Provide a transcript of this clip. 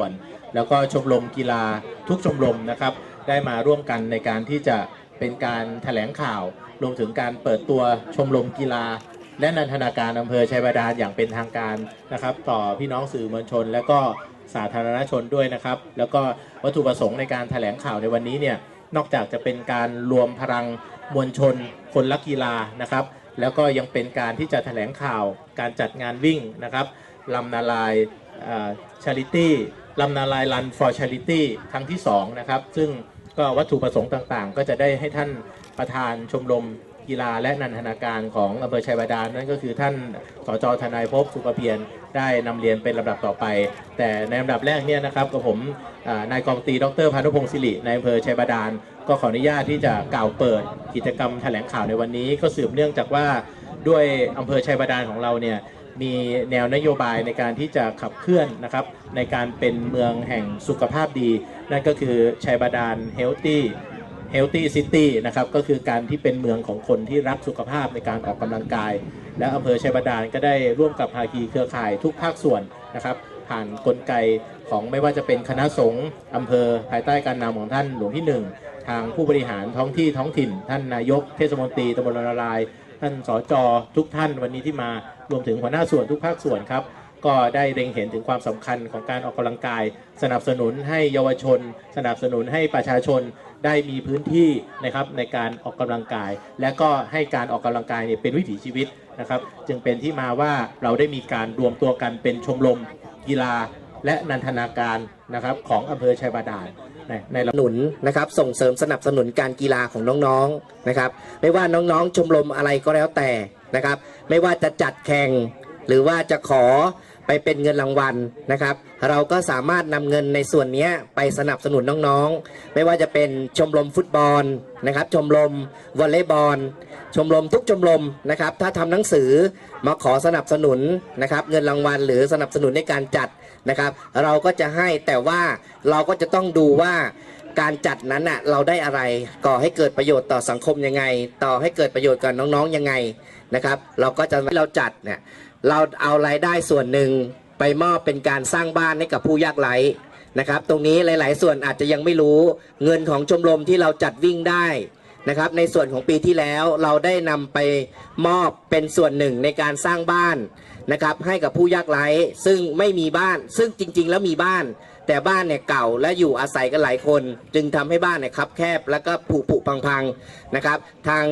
ส่วนแล้วก็ชมรมกีฬาทุกชมรมนะครับ ได้มาร่วมกันในการที่จะเป็นการแถลงข่าว รวมถึงการเปิดตัวชมรมกีฬา และนันทนาการอำเภอชัยบาดาลอย่างเป็นทางการนะครับ ต่อพี่น้องสื่อมวลชน และก็สาธารณชนด้วยนะครับ แล้วก็วัตถุประสงค์ในการแถลงข่าวในวันนี้เนี่ยนอกจากจะเป็นการรวมพลังมวลชน คนรักกีฬานะครับ แล้วก็ยังเป็นการที่จะแถลงข่าว การจัดงานวิ่งนะครับลำนาลายชาริตี้ ลำนาลายรัน for charity ครั้งที่ 2 นะครับ ซึ่งก็วัตถุประสงค์ต่างๆ ก็จะได้ให้ท่านประธานชมรมกีฬาและนันทนาการของอำเภอชัยบาดาลนั่นก็คือท่านสจทนายภพสุภเพียรได้นำเรียนเป็นลำดับต่อไป แต่ในลำดับแรกเนี่ยนะครับกับผมนายกองตีดรพานุพงศ์ศิริในอำเภอชัยบาดาลก็ขออนุญาตที่จะกล่าวเปิดกิจกรรมแถลงข่าวในวันนี้ ก็สืบเนื่องจากว่าด้วยอำเภอชัยบาดาลของเราเนี่ย มีแนวนโยบายในการที่จะขับเคลื่อนนะครับในการเป็นเมืองแห่งสุขภาพดี นั่นก็คือชัยบาดาล Healthy Healthy City นะครับก็คือการที่เป็นเมืองของคนที่รักสุขภาพในการออกกำลังกาย และอำเภอชัยบาดาลก็ได้ร่วมกับภาคีเครือข่ายทุกภาคส่วนนะครับผ่านกลไกของไม่ว่าจะเป็นคณะสงฆ์อำเภอภายใต้การนำของท่านหลวงที่หนึ่งทางผู้บริหารท้องที่ท้องถิ่น ท่านนายกเทศมนตรีตำบลนาราย ท่านสจทุกท่านวันนี้ที่มารวมถึงหัวหน้าส่วนทุกภาคส่วนครับ ก็ได้เล็งเห็นถึงความสำคัญของการออกกำลังกาย สนับสนุนให้เยาวชน สนับสนุนให้ประชาชนได้มีพื้นที่นะครับในการออกกำลังกาย และก็ให้การออกกำลังกายเนี่ยเป็นวิถีชีวิตนะครับ จึงเป็นที่มาว่าเราได้มีการรวมตัวกันเป็นชมรมกีฬาและนันทนาการนะครับของอำเภอชัยบาดาล ในในสนับสนุนนะครับส่งเสริมสนับสนุนการกีฬาของน้องๆนะครับ ไม่ว่าน้องๆชมรมอะไรก็แล้วแต่นะครับ ไม่ว่าจะจัดแข่งหรือว่าจะขอ ไปเป็นเงินรางวัลนะครับ เราก็สามารถนำเงินในส่วนนี้ไปสนับสนุนน้องๆ ไม่ว่าจะเป็นชมรมฟุตบอลนะครับ ชมรมวอลเลย์บอล ชมรมทุกชมรมนะครับ ถ้าทำหนังสือมาขอสนับสนุนนะครับ เงินรางวัลหรือสนับสนุนในการจัดนะครับ เราก็จะให้แต่ว่าเราก็จะต้องดูว่าการจัดนั้นน่ะเราได้อะไรก่อให้เกิดประโยชน์ต่อสังคมยังไง ต่อให้เกิดประโยชน์กับน้องๆยังไงนะครับ เราก็จะเราจัดเนี่ย เราเอารายได้ส่วนหนึ่งไปมอบเป็นการสร้างบ้านให้กับผู้ยากไร้นะครับ ตรงนี้หลาย ๆ ส่วนอาจจะยังไม่รู้เงินของชมรมที่เราจัดวิ่งได้นะครับ ในส่วนของปีที่แล้วเราได้นำไปมอบเป็นส่วนหนึ่งในการสร้างบ้านนะครับ ให้กับผู้ยากไร้ซึ่งไม่มีบ้าน ซึ่งจริง ๆ แล้วมีบ้าน แต่บ้านเนี่ยเก่าและอยู่อาศัยกันหลายคน จึงทำให้บ้านเนี่ยคับแคบ แล้วก็ผุผุพังๆนะครับ ทาง